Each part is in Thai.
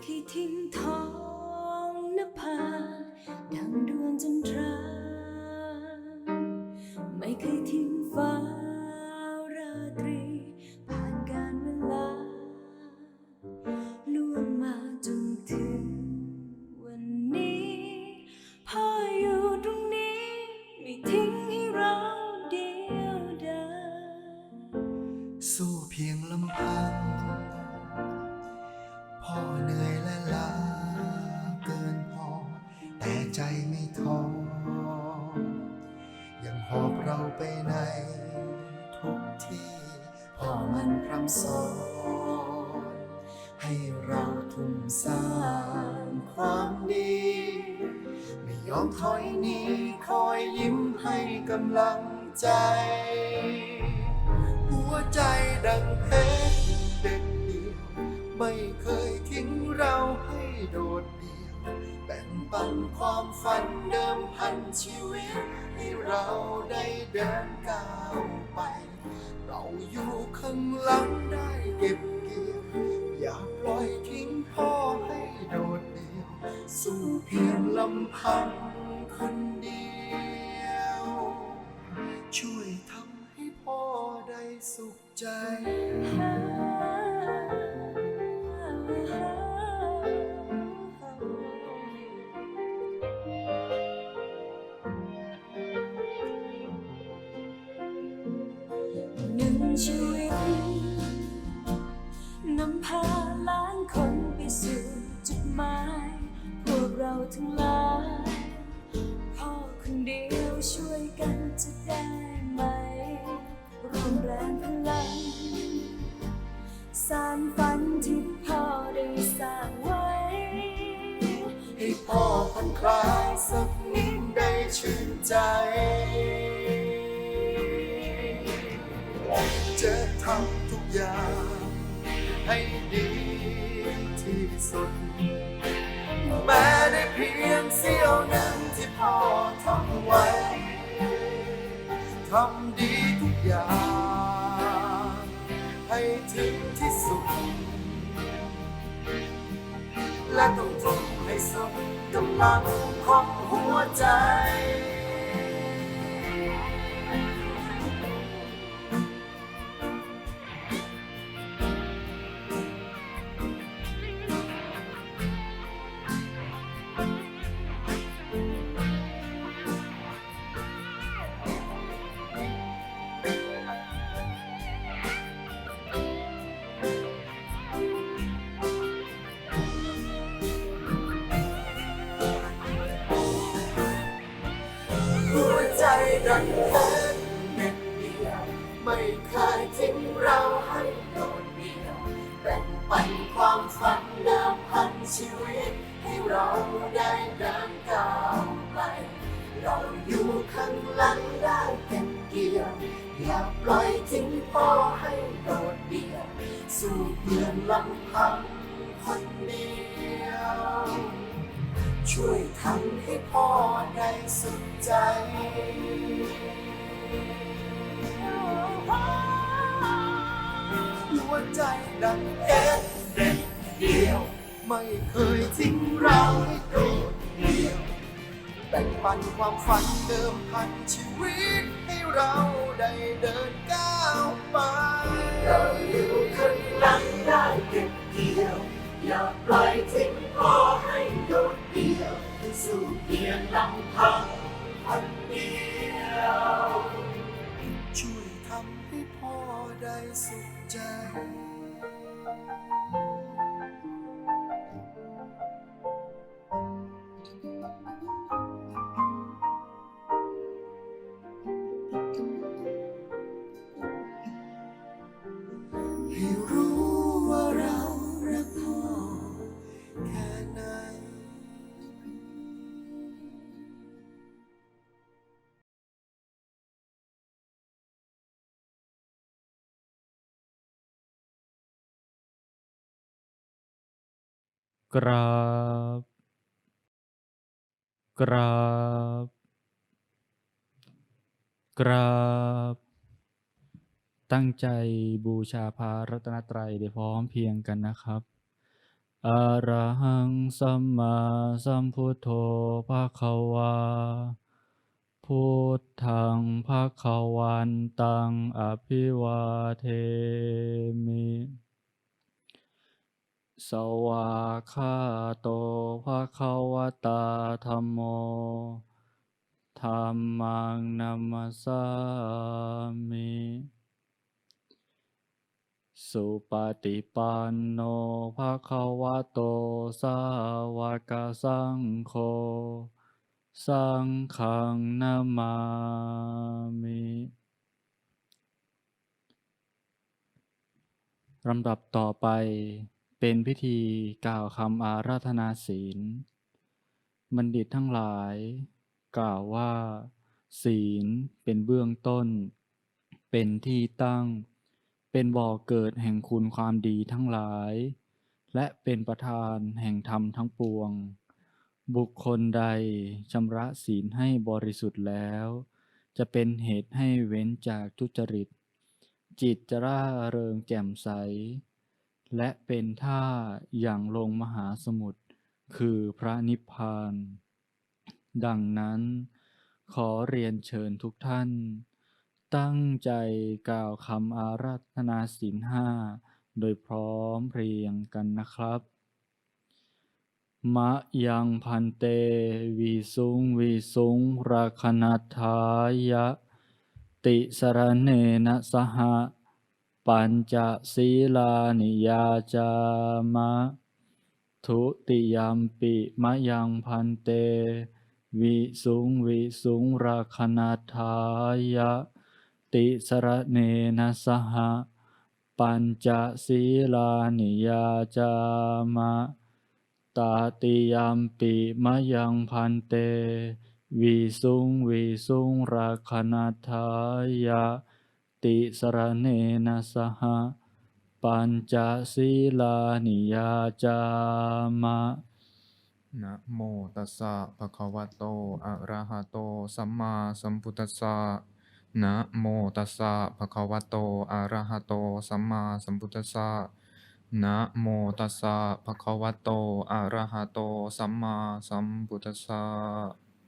ไม่เคยทิ้งท้องนภา ดังดวงจันทรา ไม่เคยทิ้ง กำลังใจ หัวใจดังเพชรเด็ดเดียว ไม่เคยทิ้งเราให้โดดเดี่ยวแบ่งปันความฝันเดิมพันชีวิต ให้เราได้เดินก้าวไป เราอยู่ข้างหลังได้เก็บเกี่ยวอย่าปล่อยทิ้งพ่อให้โดดเดี่ยว สู้เพียงลำพังคนเดียว ช่วยทำให้พ่อได้สุขใจ หนึ่งชีวิตนำพาล้านคนไปสู่จุดหมาย พวกเราทั้งหลาย ใจ จะทำทุกอย่างให้ดีที่สุด แม้ได้เพียงเสี้ยวหนึ่งที่พ่อทำไว้ ทำดีทุกอย่าง ให้ถึงที่สุด และต้องทุ่มให้สุดกำลังของหัวใจ ช่วยทำให้พ่อได้สุขใจหัวใจดังเอ็ดเด็ดเดียว ไม่เคยทิ้งเราให้โดดเดี่ยว แบ่งปันความฝันเดิมพันชีวิตให้เราได้เดินก้าวไปเราอยู่ข้างหลัง สู่เพียงลำพังคนเดียวช่วยทำให้พ่อได้สุขใจ กราบ กราบ กราบ ตั้งใจบูชาพระรัตนตรัยได้พร้อมเพียงกันนะครับอะระหังสัมมาสัมพุทโธภะคะวาพุทธังภะคะวันตังอภิวาเทมิ สวาคาโตภะคะวตาธัมโมธัมมังนัมมัสสามิ สุปฏิปันโนภะคะวะโตสาวกสังโฆ สังฆังนามามิลำดับต่อไป เป็นพิธีกล่าวคำอาราธนาศีล บัณฑิตทั้งหลาย กล่าวว่า ศีลเป็นเบื้องต้น เป็นที่ตั้ง เป็นบ่อเกิดแห่งคุณความดีทั้งหลาย และเป็นประธานแห่งธรรมทั้งปวง บุคคลใดชำระศีลให้บริสุทธิ์แล้ว จะเป็นเหตุให้เว้นจากทุจริต จิตจะร่าเริงแจ่มใส และเป็นท่าอย่างลงมหาสมุทรคือพระนิพพาน ดังนั้นขอเรียนเชิญทุกท่าน ตั้งใจกล่าวคำอาราธนาศีลห้าโดยพร้อมเพรียงกันนะครับมะยังพันเตวิสุงวิสุงราคณัทธายะ ติสรเนนะสหะ ปัญจศีลานิยาจามะ ทุติยมปิมะยังพันเต วิสุงวิสุงราคณาทายะ ติสรณเนนะสหะ ปัญจศีลานิยาจามะ ตาติยมปิมะยังพันเต วิสุงวิสุงราคณาทายะ ติสรณเนนะสหะปัญจศีลานิยาจามะนะโมตัสสะภะคะวะโต อะระหะโต สัมมาสัมพุทธัสสะนะโมตัสสะภะคะวะโต อะระหะโต สัมมาสัมพุทธัสสะนะโมตัสสะภะคะวะโต อะระหะโต สัมมาสัมพุทธัสสะ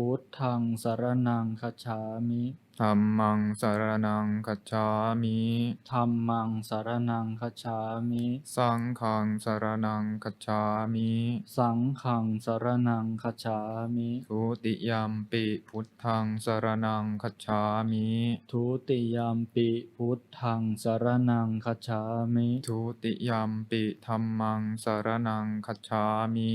พุทธังสรณังคัจฉามิธัมมังสรณังคัจฉามิธัมมังสรณังคัจฉามิ สังฆังสรณังคัจฉามิสังฆังสรณังคัจฉามิทุติยัมปิพุทธังสรณังคัจฉามิทุติยามปิพุทธังสรณังคัจฉามิทุติยัมปิธัมมังสรณังคัจฉามิ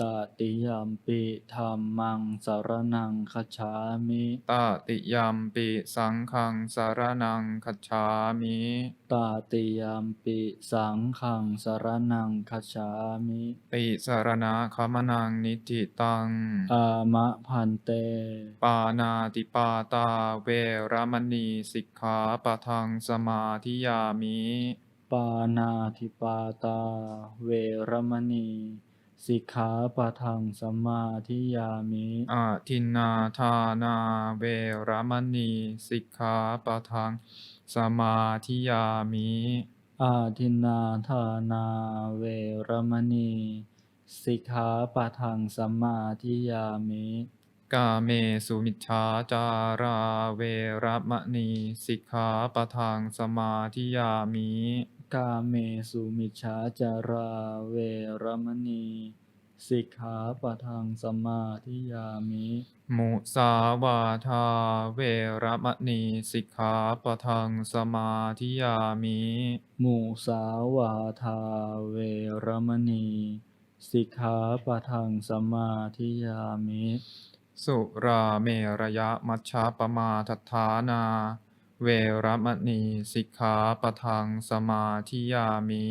ตติยามปิธัมมังสรณังคัจฉามิตติยัมปิสังฆังสรณังคัจฉามิตติยามปิสังฆังสรณังคัจฉามิติสรณะคมนังนิติตัง อามะพันเต ปานาติปาตาเวรมณีสิกขาปะทังสมาธิยามิ ปานาธิปาตาเวรมณี สิกขาปะทังสมมาธิยามิอาทินนาทานาเวรมณีสิกขาปะทังสมาธิยามิอาทินนาทานาเวรมณีสิกขาปะทังสมมาธิยามิปกาเมสุมิชฌาจาราเวระมะนีสิกขาปะทังสมาธิยามิ กาเมสุมิชฌาจาราเวรมณี สิกขาปะทังสมาธิยามิ มุสาวาทาเวรมะนีสิกขาปะทังสมาธิยามิมู่สาวาทาเวรมณี สิกขาปะทังสมาธิยามิ สุราเมระยะมัชฌะปมาทัฏฐานา เวระมะนีสิกขาปะทังสมาธิยามิ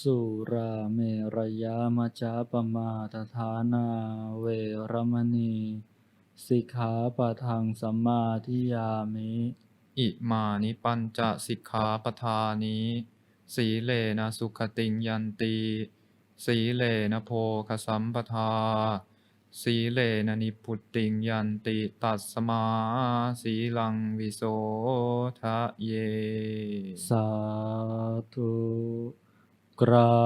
สุราเมรยามจจาปมาทฐานาเวรมณีสิกขาปะทังสมาธิยามิ อิมานิปัญจสิกขาปทานิสีเลนะสุขติงยันติสีเลนะโภคสัมปทา สีเลนะนิพุตติงยันติตัสมาสีลังวิโสทะเย สาธุกรา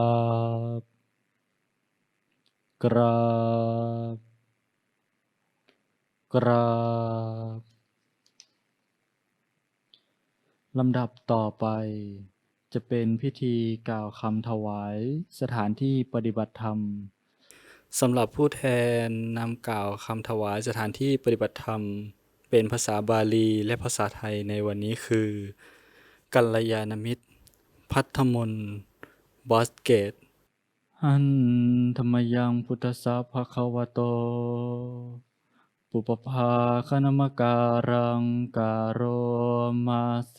บ กราบ กราบ ลำดับต่อไป จะเป็นพิธีกล่าวคำถวายสถานที่ปฏิบัติธรรม สำหรับผู้แทนนำกล่าวคำถวายสถานที่ปฏิบัติธรรม เป็นภาษาบาลีและภาษาไทยในวันนี้คือ กัลยาณมิตร พัทธมน์บอสเกตหันธรรมยังพุทธสสะภะคะวะโต ปุปภาคณมการังการโรมาเซ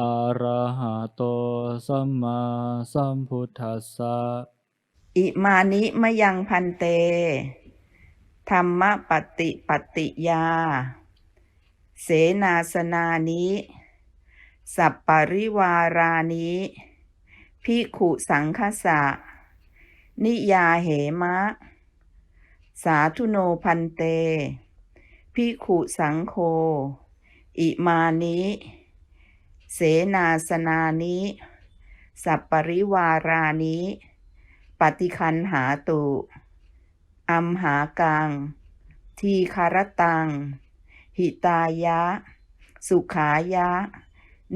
อะระหะโตสัมมาสัมพุทธัสสะ อิมานิมยังพันเต ธรรมปฏิปฏิยา เสนาสนานิ สัปปริวารานิพิขุสังคสะ นิยาเหมะ สาธุโนพันเตพิขุสังโฆอิมานิ เสนาสนานิสัปปริวารานิปฏิคันหาตุอัมหากัง ทีคารตัง หิตายะ สุขายะ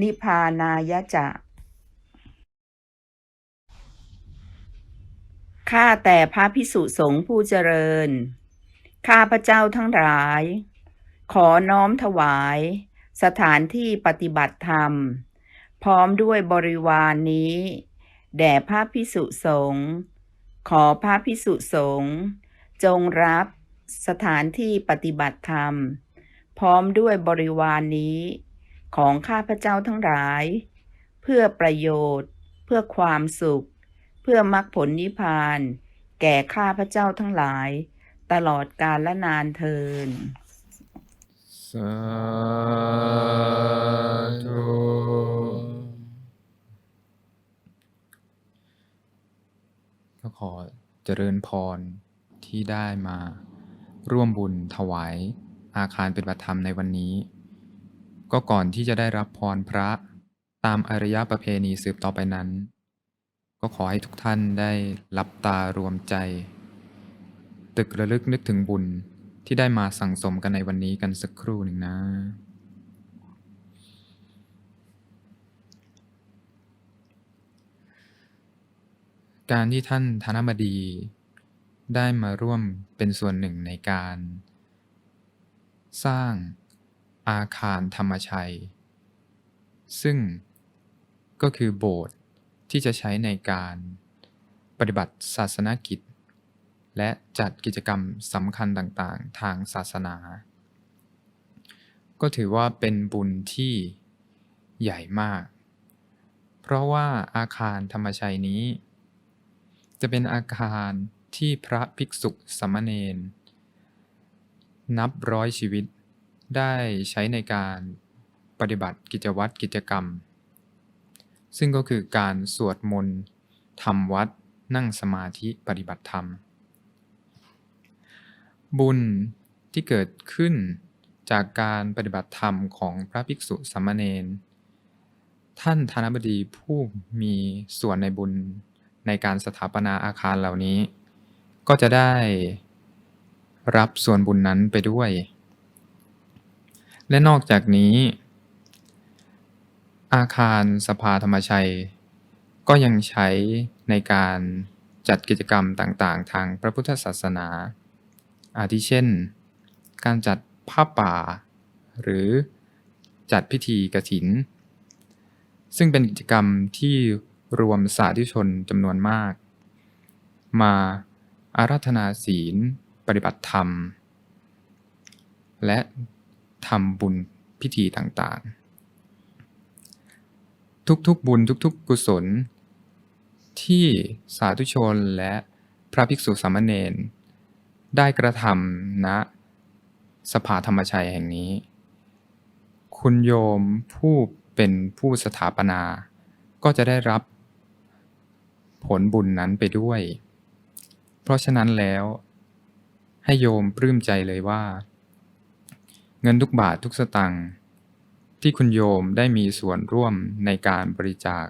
นิพพานายะจะข้าแต่พระพิสุสงฆ์ผู้เจริญ ข้าพระเจ้าทั้งหลาย ขอน้อมถวาย สถานที่ปฏิบัติธรรม พร้อมด้วยบริวารนนี้ แด่พระพิสุสงฆ์ขอพระพิสุสงฆ์จงรับสถานที่ปฏิบัติธรรม พร้อมด้วยบริวารนนี้ ของข้าพเจ้าทั้งหลาย เพื่อประโยชน์ เพื่อความสุข เพื่อมรรคผลนิพพาน แก่ข้าพเจ้าทั้งหลาย ตลอดกาลและนานเทิน สาธุก็ขอเจริญพรที่ได้มาร่วมบุญถวายอาคารเป็นประธรรมในวันนี้ ก็ก่อนที่จะได้รับพรพระตามอริยประเพณีสืบต่อไปนั้น ก็ขอให้ทุกท่านได้หลับตารวมใจ ตึกระลึกนึกถึงบุญ ที่ได้มาสั่งสมกันในวันนี้กันสักครู่หนึ่งนะ การที่ท่านธนบดีได้มาร่วมเป็นส่วนหนึ่งในการ สร้างอาคารธรรมชัย ซึ่งก็คือโบสถ์ที่จะใช้ในการปฏิบัติศาสนกิจ และจัดกิจกรรมสำคัญต่างๆ ทางศาสนา ก็ถือว่าเป็นบุญที่ใหญ่มาก เพราะว่าอาคารธรรมชัยนี้ จะเป็นอาคารที่พระภิกษุสามเณรนับร้อยชีวิตได้ใช้ในการปฏิบัติกิจวัตรกิจกรรม ซึ่งก็คือการสวดมนต์ทำวัดนั่งสมาธิปฏิบัติธรรม บุญที่เกิดขึ้นจากการปฏิบัติธรรมของพระภิกษุสามเณรท่านธนบดีผู้มีส่วนในบุญในการสถาปนาอาคารเหล่านี้ ก็จะได้รับส่วนบุญนั้นไปด้วย และนอกจากนี้ อาคารสภาธรรมชัย ก็ยังใช้ในการจัดกิจกรรมต่างๆ ทางพระพุทธศาสนา อาทิเช่น การจัดผ้าป่า หรือจัดพิธีกฐิน ซึ่งเป็นกิจกรรมที่รวมสาธุชนจำนวนมาก มาอาราธนาศีล ปฏิบัติธรรม และทำบุญพิธีต่างๆ ทุกๆบุญทุกๆกุศล ที่สาธุชนและพระภิกษุสามเณร ได้กระทำณสภาธรรมชัยแห่งนี้ คุณโยมผู้เป็นผู้สถาปนา ก็จะได้รับผลบุญนั้นไปด้วย เพราะฉะนั้นแล้ว ให้โยมปลื้มใจเลยว่า เงินทุกบาททุกสตังค์ที่คุณโยมได้มีส่วนร่วมในการบริจาค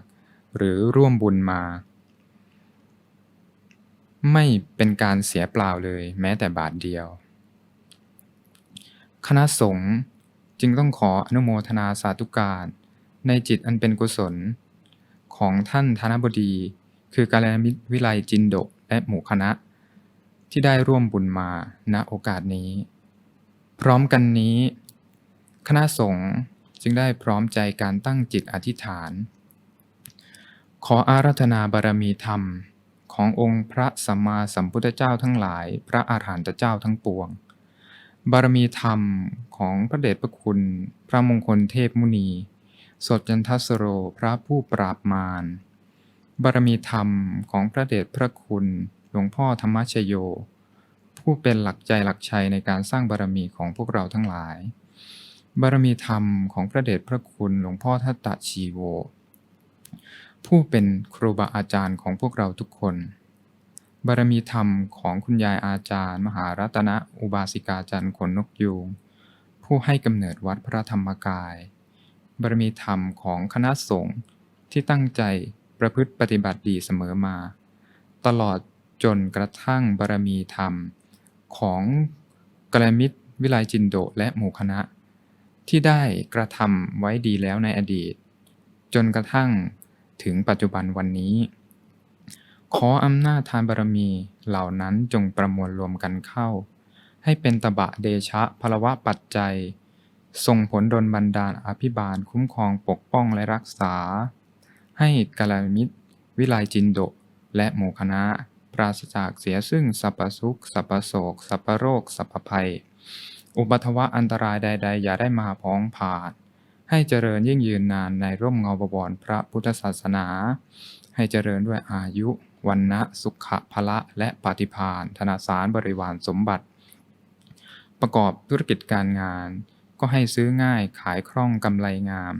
หรือร่วมบุญมา ไม่เป็นการเสียเปล่าเลยแม้แต่บาทเดียว คณะสงฆ์จึงต้องขออนุโมทนาสาธุการในจิตอันเป็นกุศล ของท่านธนบดี คือการยามิตรวิไลจินโดกและหมู่คณะ ที่ได้ร่วมบุญมาณโอกาสนี้ พร้อมกันนี้ คณะสงฆ์จึงได้พร้อมใจการตั้งจิตอธิษฐาน ขออาราธนาบารมีธรรม ขององค์พระสัมมาสัมพุทธเจ้าทั้งหลาย พระอาหารหันตเจ้าทั้งปวง บารมีธรรมของพระเดชพระคุณ พระมงคลเทพมุนี สดจันทสโรพระผู้ปราบมาร บารมีธรรมของพระเดชพระคุณ หลวงพ่อธรรมชโย ผู้เป็นหลักใจหลักชัยในการสร้างบารมีของพวกเราทั้งหลาย บารมีธรรมของพระเดชพระคุณหลวงพ่อทัตตะชีโว ผู้เป็นครูบาอาจารย์ของพวกเราทุกคน บารมีธรรมของคุณยายอาจารย์ มหารัตนอุบาสิกาจันทร์ขนนกยูงผู้ให้กำเนิดวัดพระธรรมกาย บารมีธรรมของคณะสงฆ์ที่ตั้งใจประพฤติปฏิบัติดีเสมอมา ตลอดจนกระทั่งบารมีธรรมของกลมิตรวิไลจินโดและหมู่คณะ ที่ได้กระทำไว้ดีแล้วในอดีต จนกระทั่ง ถึงปัจจุบันวันนี้ ขออำนาจทานบารมีเหล่านั้นจงประมวลรวมกันเข้า ให้เป็นตบะเดชะพลวะปัจจัย ส่งผลดลบันดาลอภิบาลคุ้มครองปกป้องและรักษา ให้กลามิตร วิไลจินโดและหมู่คณะ ปราศจากเสียซึ่งสัพพสุขสัพพโศกสัพพโรคสัพพภัย อุบัติวะอันตรายใด ๆ อย่าได้มาพ้องผ่าน ให้เจริญยิ่งยืนนานในร่มเงาบวรพระพุทธศาสนา ให้เจริญด้วยอายุวันนะสุขะพละและปฏิภาณธนาสารบริวารสมบัติ ประกอบธุรกิจการงาน ก็ให้ซื้อง่ายขายคล่องกำไรงาม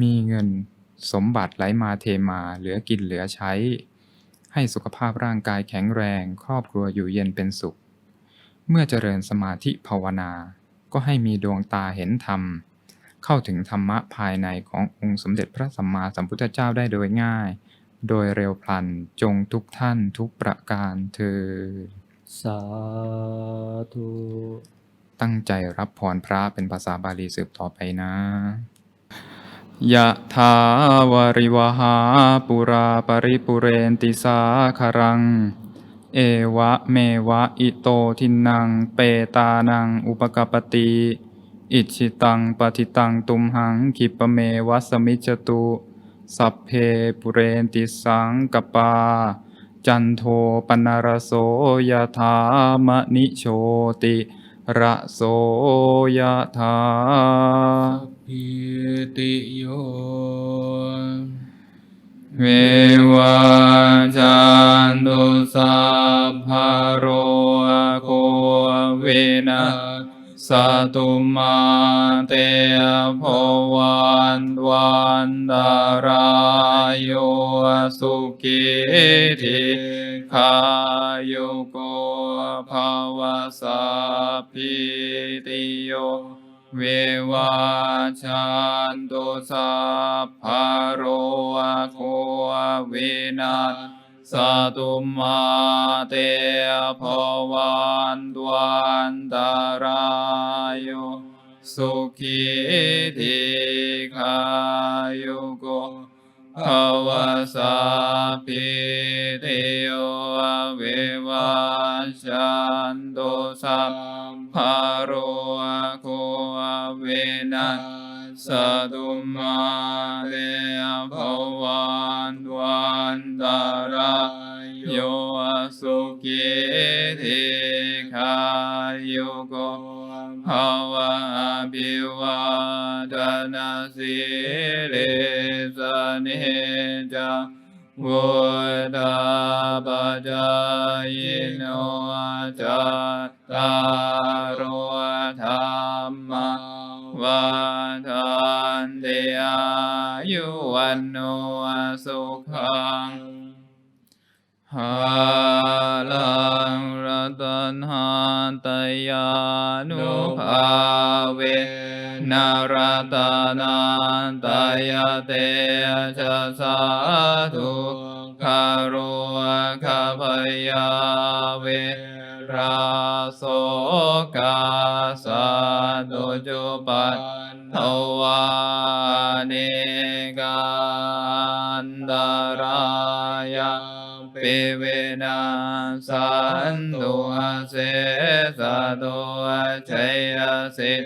มีเงินสมบัติไหลมาเทมาเหลือกินเหลือใช้ ให้สุขภาพร่างกายแข็งแรง ครอบครัวอยู่เย็นเป็นสุข เมื่อเจริญสมาธิภาวนา ก็ให้มีดวงตาเห็นธรรม เข้าถึงธรรมะภายในขององค์สมเด็จพระสัมมาสัมพุทธเจ้าได้โดยง่าย โดยเร็วพลันจงทุกท่านทุกประการเธอญสาธุตั้งใจรับพรพระเป็นภาษาบาลีสืบต่อไปนะยะถาวาริวหาปุราปริปุเรนติสาคารัง เอวะเมวะอิโตทินัง เปตานัง อุปกปปติ อิชิตังปฏิตังตุมหังคิปะเมวะสมิจจตุสัพเพปุเรนติสังกปา จันโทปนารโสยถามณิโชติระโสยถาพิติโยเววาจันตุสัพพะโรโควินา สตุมาเตภวันวันตารายโยสุกิธิขายุโกภาวสัพพิติโยเววาชันตุสัพพโรโควินา สตุมาเตภวันตวันตารายโยสุขีธิขายุโกภวสัพพิติโยเววาชันโตสัพพะโรโคเวนั สตุมาเตภวันวันตารายโยสุกิธิขายุโกภวะภิวาทนาสิริสเนจังวุฒาปจายโนจัตตารโธรรมวันทั นเตอายุวันโนสุขังหาลังรัตนาตยานุภาเวนารัตนาตยเตชะสาธุคารุขพยาเวราโสกาสาตุจุปัต ถวาเนกันตรายาปิเวนะสันตุอาเสสะโตอาชัยสิท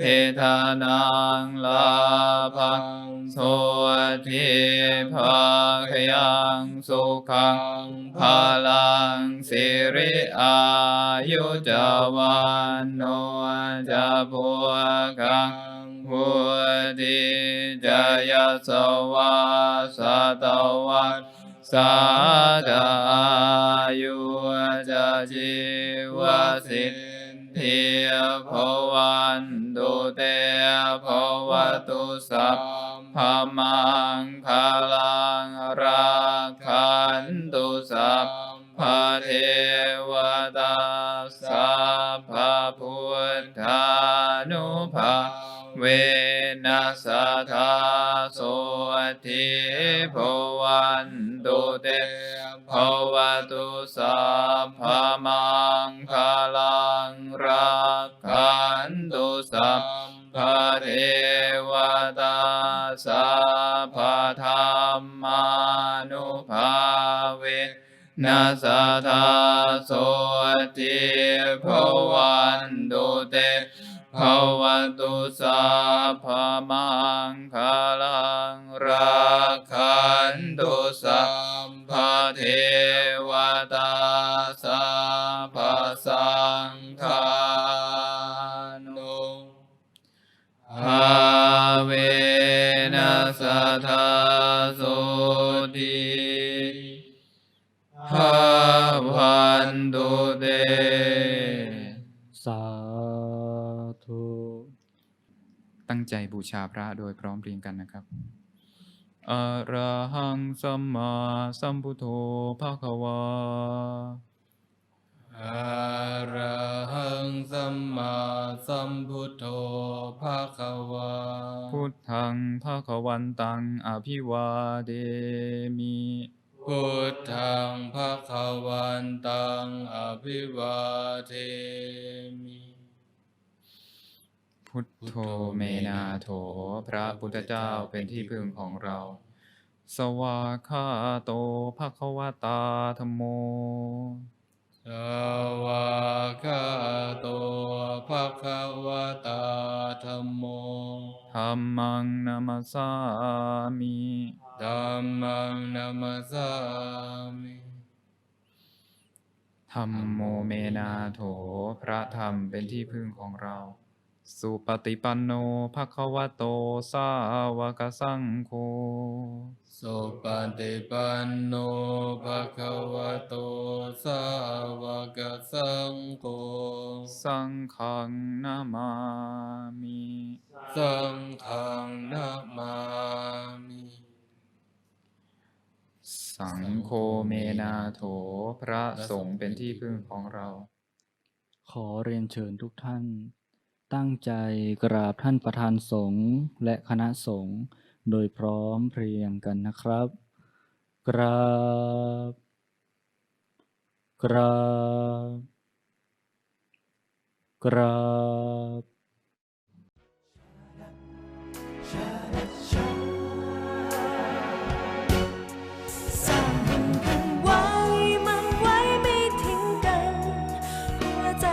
ธิธานังลาภังโสทิภาคยังสุขังภาลังสิริอายุจาวันโนจะพุกัง พุทธิจายสวาสตวัตสาธายุจจิวสิทธิภวันตุเตภวตุสัพพมังคาลังรักขันตุสัพพเทวตาสัพพพุทธานุภา เวนัสธาโสทิภวันตุเตภวตุสัพพมังคลังรักขันตุสัพพเทวตาสัพพธรรมานุภาเวนาสธาโสติภวันตุเต ภวตุสัพพมังคาลังรักขันตุสัพพเทวตาสัพสังฆานุภาเวนัสธา ใจบูชาพระโดยพร้อมเพรียงกันนะครับอะระหังสัมมาสัมพุทโธภาควาอะระหังสัมมาสัมพุทโธภาคะวาพุทธังภาควันตังอภิวาเดมิพุทธังภาคะวันตังอภิวาเทมิ พุทโธเมนาโถ พระพุทธเจ้าเป็นที่พึ่งของเรา สวาคาโตภาควตาธรรมโม สวากขาโตภาคะวะตาธัมโมธรรมังนามาสามิธัมมังนัมสสามิธรรมโมเมนาโถ พระธรรมเป็นที่พึ่งของเรา สุปฏิปันโนภะคะวะโต สาวกสังโฆ สุปฏิปันโนภะคะวะโต สาวกสังโฆ สังฆังนามามิ สังฆังนามามิ สังโฆเมนาโถ พระสงฆ์เป็นที่พึ่งของเรา ขอเรียนเชิญทุกท่าน ตั้งใจกราบท่านประธานสงฆ์และคณะสงฆ์โดยพร้อมเพรียงกันนะครับ กราบ กราบ กราบ ใจ